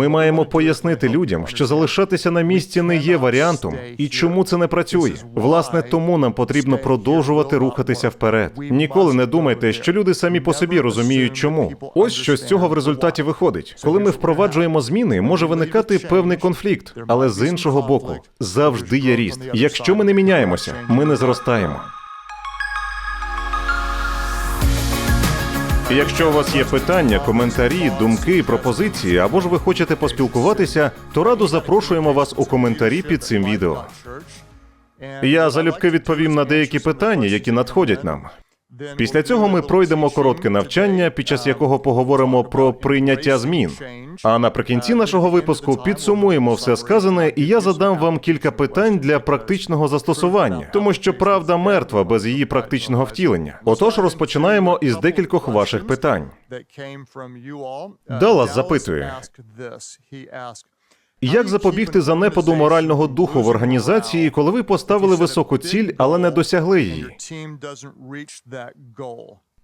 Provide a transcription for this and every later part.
Ми маємо пояснити людям, що залишатися на місці не є варіантом, і чому це не працює. Власне, тому нам потрібно продовжувати рухатися вперед. Ніколи не думайте, що люди самі по собі розуміють, чому. Ось що з цього в результаті виходить. Коли ми впроваджуємо зміни, може виникати певний конфлікт, але з іншого боку, завжди є ріст. Якщо ми не міняємося, ми не зростаємо. Якщо у вас є питання, коментарі, думки, пропозиції, або ж ви хочете поспілкуватися, то радо запрошуємо вас у коментарі під цим відео. Я залюбки відповім на деякі питання, які надходять нам. Після цього ми пройдемо коротке навчання, під час якого поговоримо про прийняття змін. А наприкінці нашого випуску підсумуємо все сказане, і я задам вам кілька питань для практичного застосування, тому що правда мертва без її практичного втілення. Отож, розпочинаємо із декількох ваших питань. Даллас запитує, Як запобігти занепаду морального духу в організації, коли ви поставили високу ціль, але не досягли її?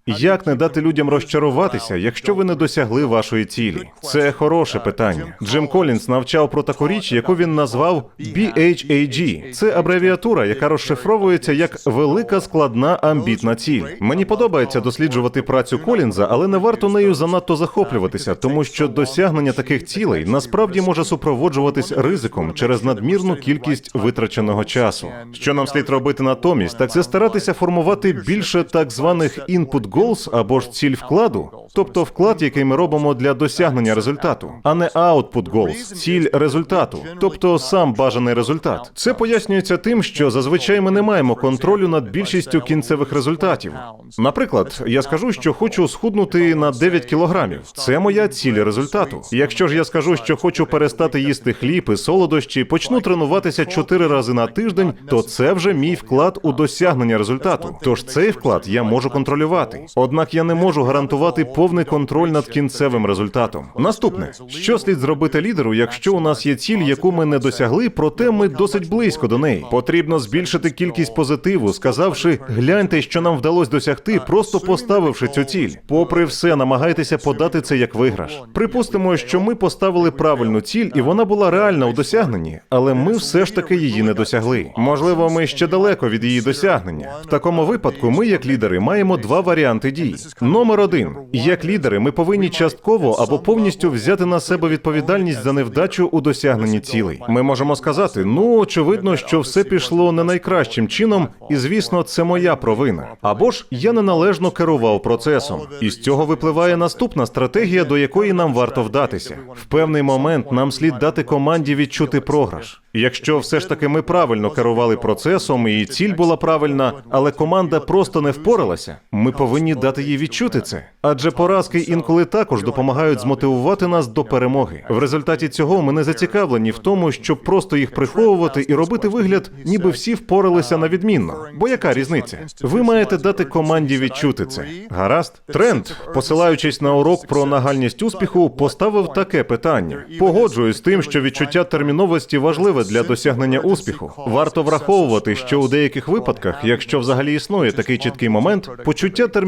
Як не дати людям розчаруватися, якщо ви не досягли вашої цілі? Це хороше питання. Джим Колінс навчав про таку річ, яку він назвав BHAG. Це абревіатура, яка розшифровується як велика складна амбітна ціль. Мені подобається досліджувати працю Колінза, але не варто нею занадто захоплюватися, тому що досягнення таких цілей насправді може супроводжуватись ризиком через надмірну кількість витраченого часу. Що нам слід робити натомість, так це старатися формувати більше так званих input goals або ж ціль вкладу, тобто вклад, який ми робимо для досягнення результату, а не output goals, ціль результату, тобто сам бажаний результат. Це пояснюється тим, що зазвичай ми не маємо контролю над більшістю кінцевих результатів. Наприклад, я скажу, що хочу схуднути на 9 кілограмів. Це моя ціль результату. Якщо ж я скажу, що хочу перестати їсти хліб і солодощі, почну тренуватися 4 рази на тиждень, то це вже мій вклад у досягнення результату. Тож цей вклад я можу контролювати. Однак я не можу гарантувати повний контроль над кінцевим результатом. Наступне, що слід зробити лідеру, якщо у нас є ціль, яку ми не досягли, проте ми досить близько до неї. Потрібно збільшити кількість позитиву, сказавши, гляньте, що нам вдалося досягти, просто поставивши цю ціль. Попри все, намагайтеся подати це як виграш. Припустимо, що ми поставили правильну ціль, і вона була реальна у досягненні, але ми все ж таки її не досягли. Можливо, ми ще далеко від її досягнення. В такому випадку ми, як лідери, маємо два варіанти дій. Номер один: як лідери, ми повинні частково або повністю взяти на себе відповідальність за невдачу у досягненні цілей. Ми можемо сказати: ну очевидно, що все пішло не найкращим чином, і звісно, це моя провина. Або ж я неналежно керував процесом, і з цього випливає наступна стратегія, до якої нам варто вдатися. В певний момент нам слід дати команді відчути програш. Якщо все ж таки ми правильно керували процесом, і ціль була правильна, але команда просто не впоралася, ми повинні дати їй відчути це. Адже поразки інколи також допомагають змотивувати нас до перемоги. В результаті цього ми не зацікавлені в тому, щоб просто їх приховувати і робити вигляд, ніби всі впоралися на відмінно. Бо яка різниця? Ви маєте дати команді відчути це. Гаразд, тренд, посилаючись на урок про нагальність успіху, поставив таке питання: погоджуюсь з тим, що відчуття терміновості важливе для досягнення успіху. Варто враховувати, що у деяких випадках, якщо взагалі існує такий чіткий момент, почуття терміновості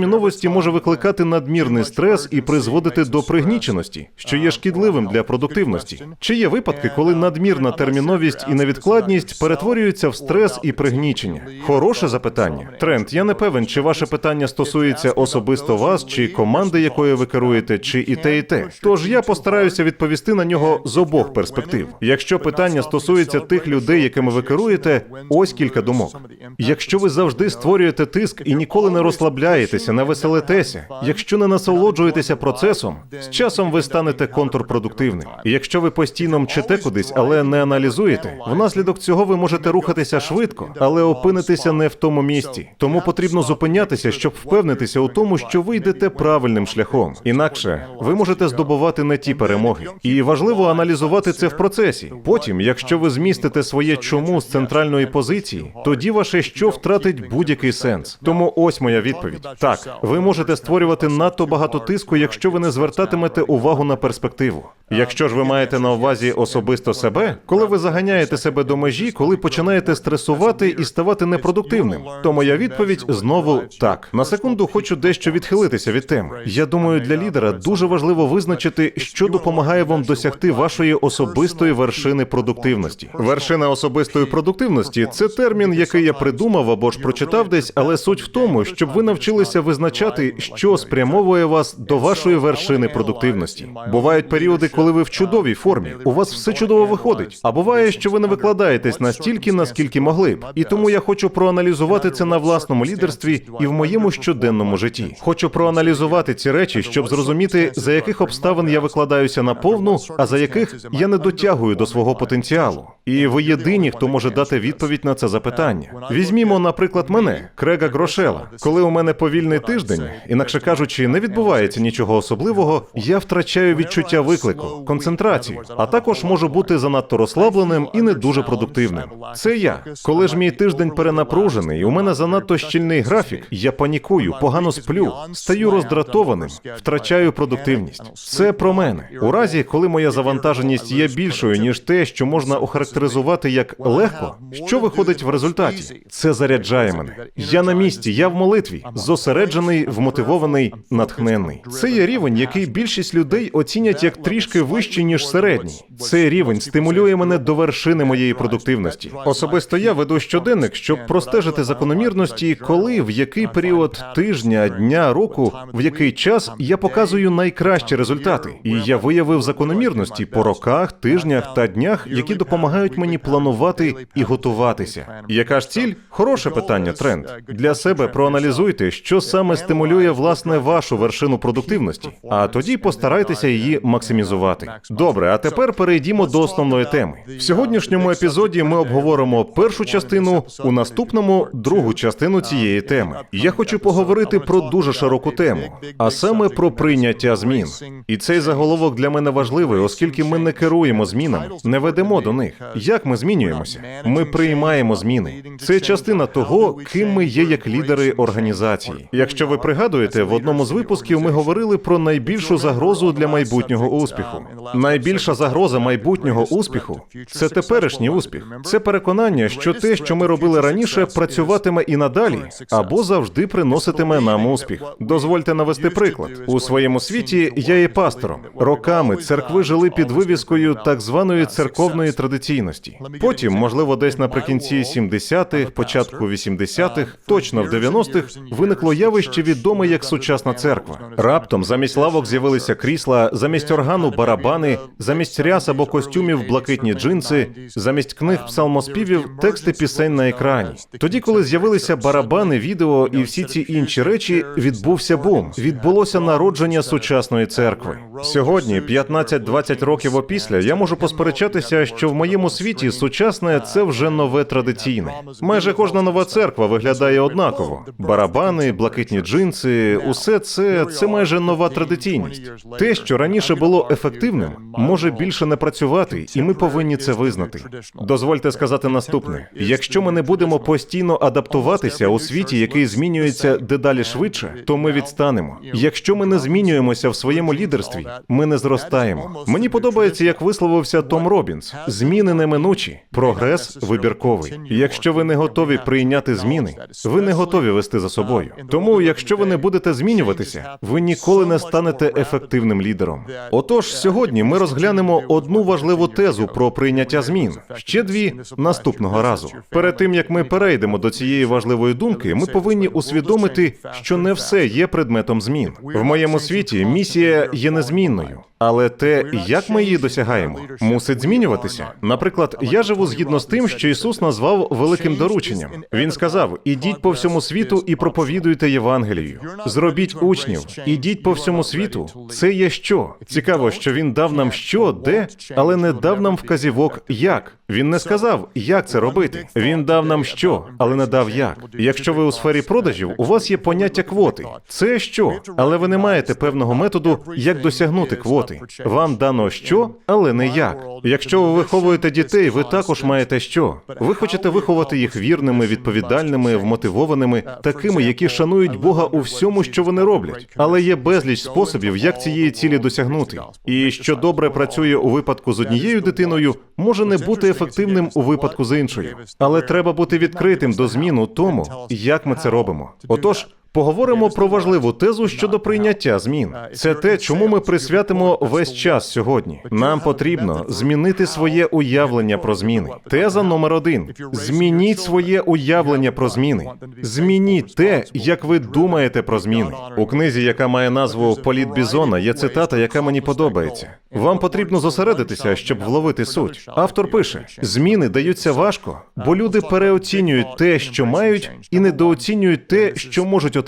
може викликати надмірний стрес і призводити до пригніченості, що є шкідливим для продуктивності. Чи є випадки, коли надмірна терміновість і невідкладність перетворюються в стрес і пригнічення? Хороше запитання. Тренд, я не певен, чи ваше питання стосується особисто вас, чи команди, якою ви керуєте, чи і те, і те. Тож я постараюся відповісти на нього з обох перспектив. Якщо питання стосується тих людей, якими ви керуєте, ось кілька думок. Якщо ви завжди створюєте тиск і ніколи не розслабляєтеся, не веселитеся, якщо не насолоджуєтеся процесом, з часом ви станете контрпродуктивним. І якщо ви постійно мчите кудись, але не аналізуєте, внаслідок цього ви можете рухатися швидко, але опинитися не в тому місці. Тому потрібно зупинятися, щоб впевнитися у тому, що ви йдете правильним шляхом. Інакше ви можете здобувати не ті перемоги. І важливо аналізувати це в процесі. Потім, якщо ви змістите своє чому з центральної позиції, тоді ваше що втратить будь-який сенс. Тому ось моя відповідь: так, Так, ви можете створювати надто багато тиску, якщо ви не звертатимете увагу на перспективу. Якщо ж ви маєте на увазі особисто себе, коли ви заганяєте себе до межі, коли починаєте стресувати і ставати непродуктивним, то моя відповідь знову так. На секунду хочу дещо відхилитися від теми. Я думаю, для лідера дуже важливо визначити, що допомагає вам досягти вашої особистої вершини продуктивності. Вершина особистої продуктивності це термін, який я придумав або ж прочитав десь, але суть в тому, щоб ви навчилися визначати, що спрямовує вас до вашої вершини продуктивності. Бувають періоди, коли ви в чудовій формі, у вас все чудово виходить. А буває, що ви не викладаєтесь настільки, наскільки могли б. І тому я хочу проаналізувати це на власному лідерстві і в моєму щоденному житті. Хочу проаналізувати ці речі, щоб зрозуміти, за яких обставин я викладаюся на повну, а за яких я не дотягую до свого потенціалу. І ви єдині, хто може дати відповідь на це запитання. Візьмімо, наприклад, мене, Крега Грошела. Коли у мене повільний тиждень, інакше кажучи, не відбувається нічого особливого, я втрачаю відчуття виклику, концентрацію, а також можу бути занадто розслабленим і не дуже продуктивним. Це я. Коли ж мій тиждень перенапружений, у мене занадто щільний графік, я панікую, погано сплю, стаю роздратованим, втрачаю продуктивність. Це про мене. У разі, коли моя завантаженість є більшою ніж те, що можна охарактеризувати як легко, що виходить в результаті? Це заряджає мене. Я на місці, я в молитві, зосереджений, вмотивований, натхненний. Це є рівень, який більшість людей оцінять як трішки вищий ніж середній. Цей рівень стимулює мене до вершини моєї продуктивності. Особисто я веду щоденник, щоб простежити закономірності, коли в який період тижня, дня, року, в який час я показую найкращі результати. І я виявив закономірності по роках, тижнях та днях, які допомагають мені планувати і готуватися. Яка ж ціль? Хороше питання, тренд. Для себе проаналізуйте, що саме стимулює власне вашу вершину продуктивності, а тоді постарайтеся її максимізувати. Добре, а тепер перейдімо до основної теми. В сьогоднішньому епізоді ми обговоримо першу частину, у наступному другу частину цієї теми. Я хочу поговорити про дуже широку тему, а саме про прийняття змін. І цей заголовок для мене важливий, оскільки ми не керуємо змінами, не ведемо до них. Як ми змінюємося? Ми приймаємо зміни. Це частина того, ким ми є як лідери організації. Якщо ви пригадуєте, в одному з випусків ми говорили про найбільшу загрозу для майбутнього успіху. Найбільша загроза майбутнього успіху це теперішній успіх. Це переконання, що те, що ми робили раніше, працюватиме і надалі, або завжди приноситиме нам успіх. Дозвольте навести приклад у своєму світі. Я є пастором. Роками церкви жили під вивіскою так званої церковної традиційності. Потім, можливо, десь наприкінці 70-х, початку 80-х, точно в 90-х, виникло явище відоме як сучасна церква. Раптом замість лавок з'явилися крісла, замість органу барабани, замість ряс або костюмів блакитні джинси, замість книг псалмоспівів тексти пісень на екрані. Тоді, коли з'явилися барабани, відео і всі ці інші речі, відбувся бум. Відбулося народження сучасної церкви. Сьогодні, 15-20 років опісля, я можу посперечатися, що в моєму світі сучасне це вже нове традиційне. Майже кожна нова церква виглядає однаково. Барабани, блакитні джинси, усе це це майже нова традиційність. Те, що раніше було ефективним, може більше не працювати, і ми повинні це визнати. Дозвольте сказати наступне: якщо ми не будемо постійно адаптуватися у світі, який змінюється дедалі швидше, то ми відстанемо. Якщо ми не змінюємося в своєму лідерстві, ми не зростаємо. Мені подобається, як висловився Том Робінс: зміни неминучі, прогрес вибірковий. Якщо ви не готові прийняти зміни, ви не готові вести за собою. Тому, якщо ви не будете змінюватися, ви ніколи не станете ефективним лідером. Отож, сьогодні ми розглянемо одну важливу тезу про прийняття змін. Ще дві наступного разу. Перед тим як ми перейдемо до цієї важливої думки, ми повинні усвідомити, що не все є предметом змін. В моєму світі місія є незмінною. Але те, як ми її досягаємо, мусить змінюватися. Наприклад, я живу згідно з тим, що Ісус назвав великим дорученням. Він сказав: ідіть по всьому світу і проповідуйте Євангелію. Зробіть учнів, ідіть по всьому світу. Це є що? Цікаво, що він дав нам що, де, але не дав нам вказівок, як. Він не сказав, як це робити. Він дав нам що, але не дав як. Якщо ви у сфері продажів, у вас є поняття квоти. Це що, але ви не маєте певного методу, як досягнути квоти. Вам дано що, але не як. Якщо ви виховуєте дітей, ви також маєте що? Ви хочете виховати їх вірними, відповідальними, вмотивованими, такими, які шанують Бога у всьому, що вони роблять. Але є безліч способів, як цієї цілі досягнути. І що добре працює у випадку з однією дитиною, може не бути ефективним у випадку з іншою. Але треба бути відкритим до змін у тому, як ми це робимо. Отож. Поговоримо про важливу тезу щодо прийняття змін. Це те, чому ми присвятимо весь час сьогодні. Нам потрібно змінити своє уявлення про зміни. Теза номер один: змініть своє уявлення про зміни. Змініть те, як ви думаєте про зміни. У книзі, яка має назву Політ Бізона, є цитата, яка мені подобається. Вам потрібно зосередитися, щоб вловити суть. Автор пише: зміни даються важко, бо люди переоцінюють те, що мають, і недооцінюють те, що можуть отримати,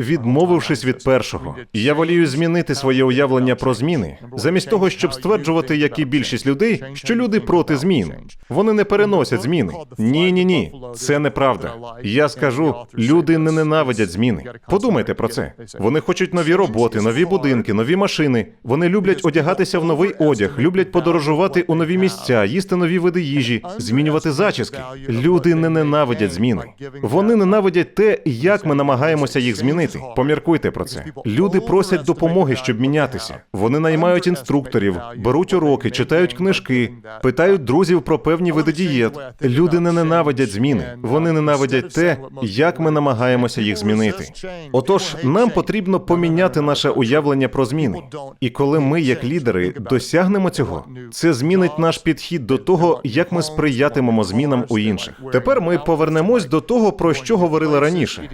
відмовившись від першого. Я волію змінити своє уявлення про зміни, замість того, щоб стверджувати, як і більшість людей, що люди проти змін. Вони не переносять зміни. Ні, ні, ні, це неправда. Я скажу, люди не ненавидять зміни. Подумайте про це. Вони хочуть нові роботи, нові будинки, нові машини. Вони люблять одягатися в новий одяг, люблять подорожувати у нові місця, їсти нові види їжі, змінювати зачіски. Люди не ненавидять зміни. Вони ненавидять те, як ми намагаємося їх змінити. Поміркуйте про це. Люди просять допомоги, щоб мінятися. Вони наймають інструкторів, беруть уроки, читають книжки, питають друзів про певні види дієт. Люди не ненавидять зміни. Вони ненавидять те, як ми намагаємося їх змінити. Отож, нам потрібно поміняти наше уявлення про зміни. І коли ми, як лідери, досягнемо цього, це змінить наш підхід до того, як ми сприятимемо змінам у інших. Тепер ми повернемось до того, про що говорили раніше.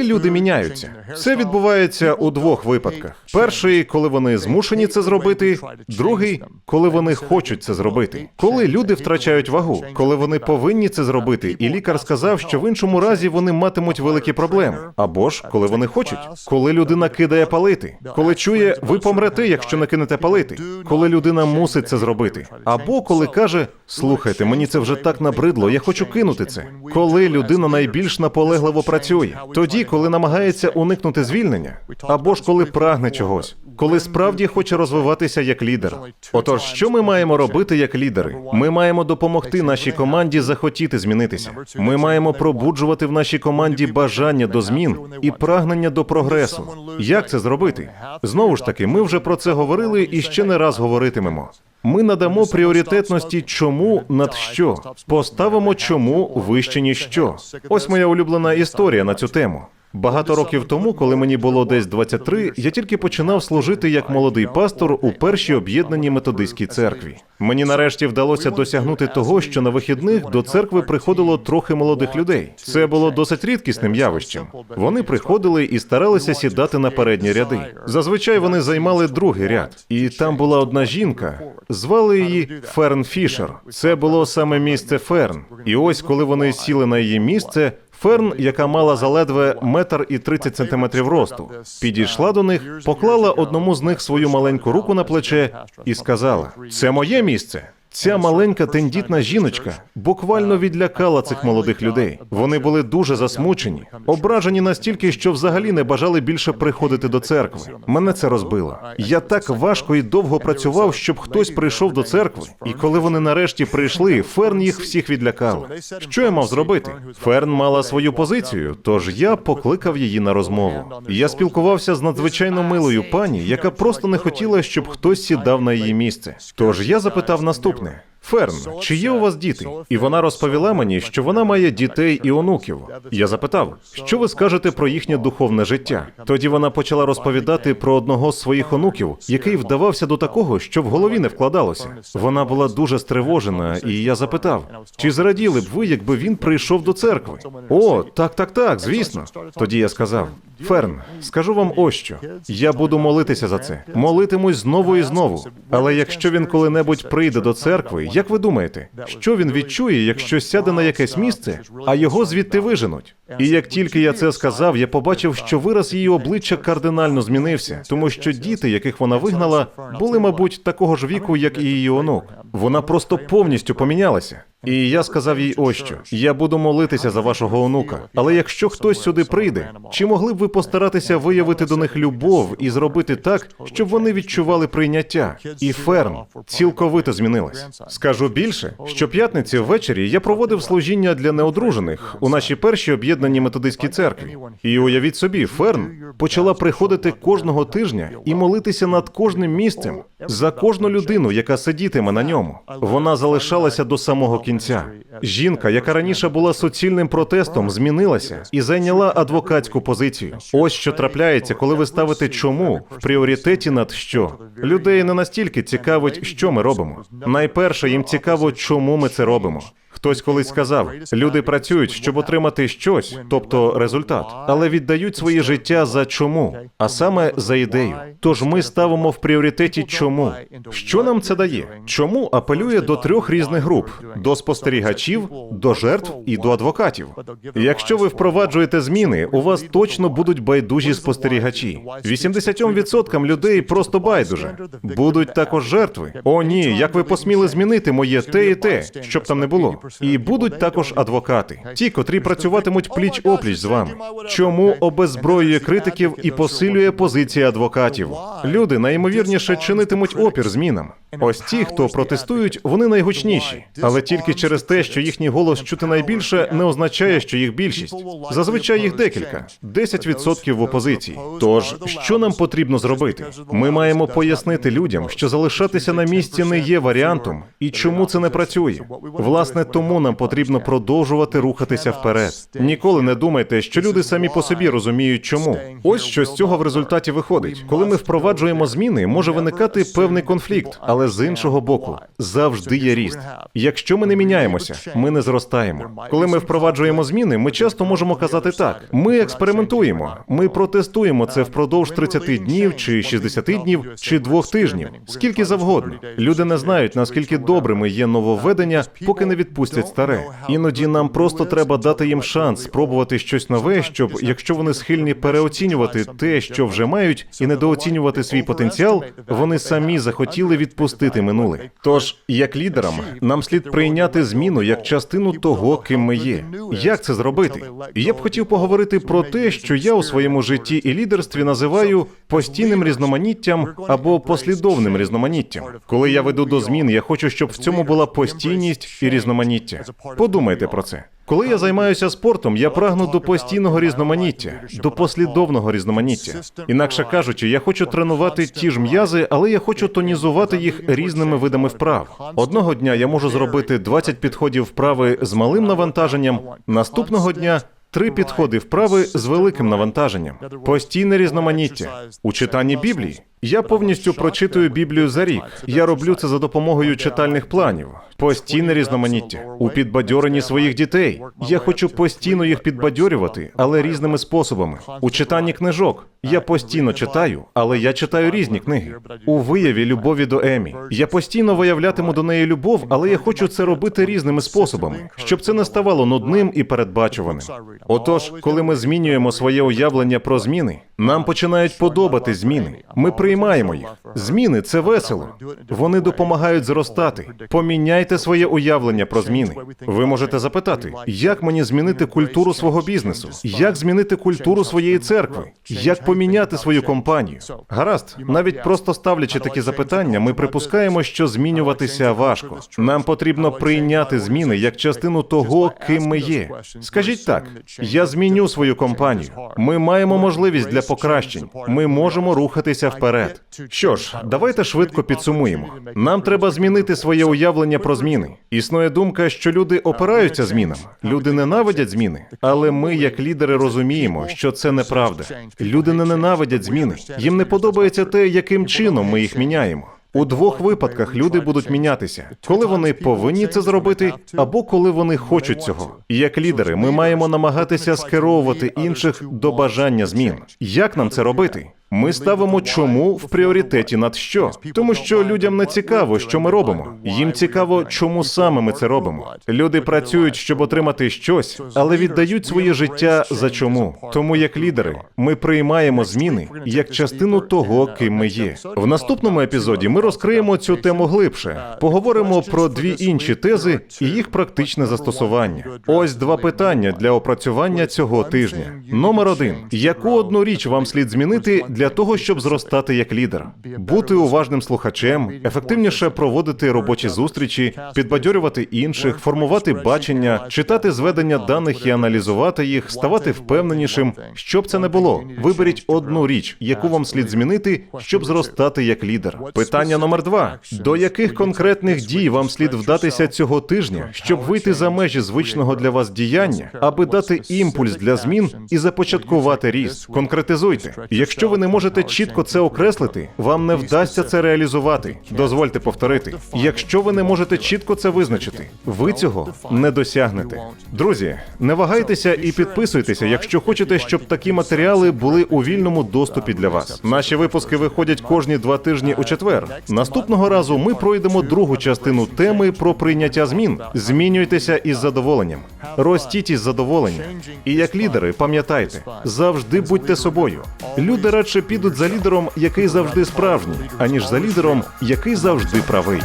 Коли люди міняються, це відбувається у двох випадках: перший, коли вони змушені це зробити, другий, коли вони хочуть це зробити. Коли люди втрачають вагу, коли вони повинні це зробити, і лікар сказав, що в іншому разі вони матимуть великі проблеми. Або ж коли вони хочуть, коли людина кидає палити, коли чує, ви помрете, якщо не кинете палити, коли людина мусить це зробити, або коли каже: слухайте, мені це вже так набридло, я хочу кинути це. Коли людина найбільш наполегливо працює, тоді, коли намагається уникнути звільнення, або ж коли прагне чогось, коли справді хоче розвиватися як лідер. Отож, що ми маємо робити як лідери? Ми маємо допомогти нашій команді захотіти змінитися. Ми маємо пробуджувати в нашій команді бажання до змін і прагнення до прогресу. Як це зробити? Знову ж таки, ми вже про це говорили і ще не раз говоритимемо. Ми надамо пріоритетності чому над що, поставимо чому вище ніж що. Ось моя улюблена історія на цю тему. Багато років тому, коли мені було десь 23, я тільки починав служити як молодий пастор у першій об'єднаній методистській церкві. Мені нарешті вдалося досягнути того, що на вихідних до церкви приходило трохи молодих людей. Це було досить рідкісним явищем. Вони приходили і старалися сідати на передні ряди. Зазвичай вони займали другий ряд, і там була одна жінка. Звали її Ферн Фішер. Це було саме місце Ферн. І ось, коли вони сіли на її місце. Ферн, яка мала заледве метр і 30 сантиметрів росту, підійшла до них, поклала одному з них свою маленьку руку на плече і сказала: Це моє місце. Ця маленька тендітна жіночка буквально відлякала цих молодих людей. Вони були дуже засмучені, ображені настільки, що взагалі не бажали більше приходити до церкви. Мене це розбило. Я так важко і довго працював, щоб хтось прийшов до церкви. І коли вони нарешті прийшли, Ферн їх всіх відлякала. Що я мав зробити? Ферн мала свою позицію, тож я покликав її на розмову. Я спілкувався з надзвичайно милою пані, яка просто не хотіла, щоб хтось сідав на її місце. Тож я запитав наступне. Faulkner. Ферн, чи є у вас діти? І вона розповіла мені, що вона має дітей і онуків. Я запитав, що ви скажете про їхнє духовне життя? Тоді вона почала розповідати про одного з своїх онуків, який вдавався до такого, що в голові не вкладалося. Вона була дуже стривожена, і я запитав, чи зраділи б ви, якби він прийшов до церкви? О, так, так, так, звісно. Тоді я сказав: Ферн, скажу вам ось що. Я буду молитися за це, молитимусь знову і знову. Але якщо він коли-небудь прийде до церкви, як ви думаєте, що він відчує, якщо сяде на якесь місце, а його звідти виженуть? І як тільки я це сказав, я побачив, що вираз її обличчя кардинально змінився, тому що діти, яких вона вигнала, були, мабуть, такого ж віку, як і її онук. Вона просто повністю помінялася. І я сказав їй ось що: я буду молитися за вашого онука. Але якщо хтось сюди прийде, чи могли б ви постаратися виявити до них любов і зробити так, щоб вони відчували прийняття? І Ферн цілковито змінилась. Скажу більше, що п'ятниці ввечері я проводив служіння для неодружених у нашій першій об'єднаній методистській церкві. І уявіть собі, Ферн почала приходити кожного тижня і молитися над кожним місцем за кожну людину, яка сидітиме на ньому. Вона залишалася до самого кінця. Жінка, яка раніше була суцільним протестом, змінилася і зайняла адвокатську позицію. Ось що трапляється, коли ви ставите чому в пріоритеті над що. Людей не настільки цікавить, що ми робимо. Найперше їм цікаво, чому ми це робимо. Хтось колись сказав: люди працюють, щоб отримати щось, тобто результат, але віддають своє життя за чому, а саме за ідею. Тож ми ставимо в пріоритеті чому. Що нам це дає? Чому апелює до трьох різних груп: до спостерігачів, до жертв і до адвокатів. Якщо ви впроваджуєте зміни, у вас точно будуть байдужі спостерігачі. 80% людей просто байдуже. Будуть також жертви. О, ні, як ви посміли змінити моє те і те, щоб там не було. І будуть також адвокати, ті, котрі працюватимуть пліч опліч з вами. Чому обезброює критиків і посилює позиції адвокатів? Люди найімовірніше чинитимуть опір змінам. Ось ті, хто протестують, вони найгучніші, але тільки через те, що їхній голос чути найбільше, не означає, що їх більшість. Зазвичай їх декілька 10% в опозиції. Тож що нам потрібно зробити? Ми маємо пояснити людям, що залишатися на місці не є варіантом, і чому це не працює. Власне, тому нам потрібно продовжувати рухатися вперед. Ніколи не думайте, що люди самі по собі розуміють, чому. Ось що з цього в результаті виходить. Коли ми впроваджуємо зміни, може виникати певний конфлікт, але з іншого боку, завжди є ріст. Якщо ми не міняємося, ми не зростаємо. Коли ми впроваджуємо зміни, ми часто можемо казати так: ми експериментуємо, ми протестуємо це впродовж 30 днів, чи 60 днів, чи двох тижнів, скільки завгодно. Люди не знають наскільки добрими є нововведення, поки не відпустять старе. Іноді нам просто треба дати їм шанс спробувати щось нове, щоб, якщо вони схильні переоцінювати те, що вже мають, і недооцінювати свій потенціал, вони самі захотіли відпустити минуле. Тож, як лідерам, нам слід прийняти зміну як частину того, ким ми є. Як це зробити? Я б хотів поговорити про те, що я у своєму житті і лідерстві називаю постійним різноманіттям або послідовним різноманіттям. Коли я веду до змін, я хочу, щоб в цьому була постійність і різноманіття. Подумайте про це. Коли я займаюся спортом, я прагну до постійного різноманіття, до послідовного різноманіття. Інакше кажучи, я хочу тренувати ті ж м'язи, але я хочу тонізувати їх різними видами вправ. Одного дня я можу зробити 20 підходів вправи з малим навантаженням. Наступного дня. Три підходи вправи з великим навантаженням, постійне різноманіття у читанні Біблії. Я повністю прочитую Біблію за рік. Я роблю це за допомогою читальних планів. Постійне різноманіття у підбадьоренні своїх дітей. Я хочу постійно їх підбадьорювати, але різними способами. У читанні книжок я постійно читаю, але я читаю різні книги. У вияві любові до Емі. Я постійно виявлятиму до неї любов, але я хочу це робити різними способами, щоб це не ставало нудним і передбачуваним. Отож, коли ми змінюємо своє уявлення про зміни, нам починають подобати зміни. Ми приймаємо їх. Зміни це весело. Вони допомагають зростати. Поміняйте своє уявлення про зміни. Ви можете запитати, як мені змінити культуру свого бізнесу, як змінити культуру своєї церкви, як поміняти свою компанію. Гаразд, навіть просто ставлячи такі запитання, ми припускаємо, що змінюватися важко. Нам потрібно прийняти зміни як частину того, ким ми є. Скажіть так: я зміню свою компанію. Ми маємо можливість для покращень. Ми можемо рухатися вперед. Що ж, давайте швидко підсумуємо. Нам треба змінити своє уявлення про зміни. Існує думка, що люди опираються змінам, люди ненавидять зміни. Але ми, як лідери, розуміємо, що це неправда. Люди не ненавидять зміни. Їм не подобається те, яким чином ми їх міняємо. У двох випадках люди будуть мінятися, коли вони повинні це зробити, або коли вони хочуть цього. Як лідери, ми маємо намагатися скеровувати інших до бажання змін. Як нам це робити? Ми ставимо чому в пріоритеті над що, тому що людям не цікаво, що ми робимо. Їм цікаво, чому саме ми це робимо. Люди працюють, щоб отримати щось, але віддають своє життя за чому. Тому, як лідери, ми приймаємо зміни як частину того, ким ми є. В наступному епізоді ми розкриємо цю тему глибше. Поговоримо про дві інші тези і їх практичне застосування. Ось два питання для опрацювання цього тижня. Номер один: яку одну річ вам слід змінити для того, щоб зростати як лідер? Бути уважним слухачем, ефективніше проводити робочі зустрічі, підбадьорювати інших, формувати бачення, читати зведення даних і аналізувати їх, ставати впевненішим. Щоб це не було, виберіть одну річ, яку вам слід змінити, щоб зростати як лідер. Питання номер два: до яких конкретних дій вам слід вдатися цього тижня, щоб вийти за межі звичного для вас діяння, аби дати імпульс для змін і започаткувати ріст? Конкретизуйте. Якщо ви не можете чітко це окреслити, вам не вдасться це реалізувати. Дозвольте повторити. Якщо ви не можете чітко це визначити, ви цього не досягнете. Друзі, не вагайтеся і підписуйтеся, якщо хочете, щоб такі матеріали були у вільному доступі для вас. Наші випуски виходять кожні два тижні у четвер. Наступного разу ми пройдемо другу частину теми про прийняття змін. Змінюйтеся із задоволенням, ростіть із задоволенням. І як лідери, пам'ятайте, завжди будьте собою. Люди радше підуть за лідером, який завжди справжній, аніж за лідером, який завжди правий.